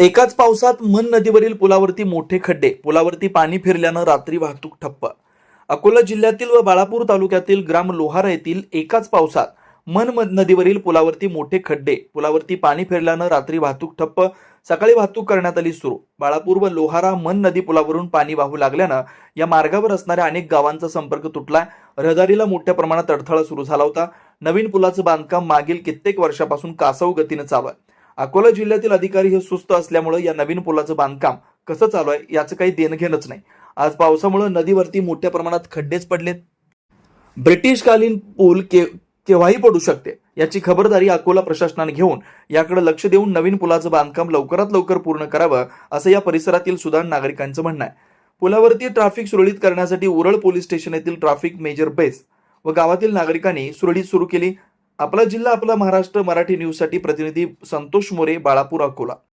एकाच पावसात मन नदीवरील पुलावरती मोठे खड्डे पुलावरती पाणी फिरल्यानं रात्री वाहतूक ठप्प. अकोला जिल्ह्यातील व बाळापूर तालुक्यातील ग्राम लोहारा येथील एकाच पावसात मन नदीवरील पुलावरती मोठे खड्डे पुलावरती पाणी फिरल्यानं रात्री वाहतूक ठप्प. सकाळी वाहतूक करण्यात आली सुरू. बाळापूर व लोहारा मन नदी पुलावरून पाणी वाहू लागल्यानं या मार्गावर असणाऱ्या अनेक गावांचा संपर्क तुटलाय. रहदारीला मोठ्या प्रमाणात अडथळा सुरू झाला होता. नवीन पुलाचं बांधकाम मागील कित्येक वर्षापासून कासव गतीनं चालू आहे. अकोला जिल्ह्यातील अधिकारी हे सुस्त असल्यामुळे या नवीन पुलाचं बांधकाम कसं चालू आहे याचं काही देणं घेणंच नाही. आज पावसामुळे नदीवरती मोठ्या प्रमाणात खड्डेच पडलेत. ब्रिटिशकालीन पूल के केव्हाही पडू शकते याची खबरदारी अकोला प्रशासनाने घेऊन याकडे लक्ष देऊन नवीन पुलाचं बांधकाम लवकरात लवकर पूर्ण करावं असं या परिसरातील सुदान नागरिकांचं म्हणणं आहे. पुलावरती ट्रॅफिक सुरळीत करण्यासाठी उरळ पोलीस स्टेशन येथील ट्रॅफिक मेजर बेस व गावातील नागरिकांनी सुरळीत सुरू केली आपला जिल्हा आपला महाराष्ट्र मराठी न्यूजसाठी प्रतिनिधी संतोष मोरे बाळापूर अकोला.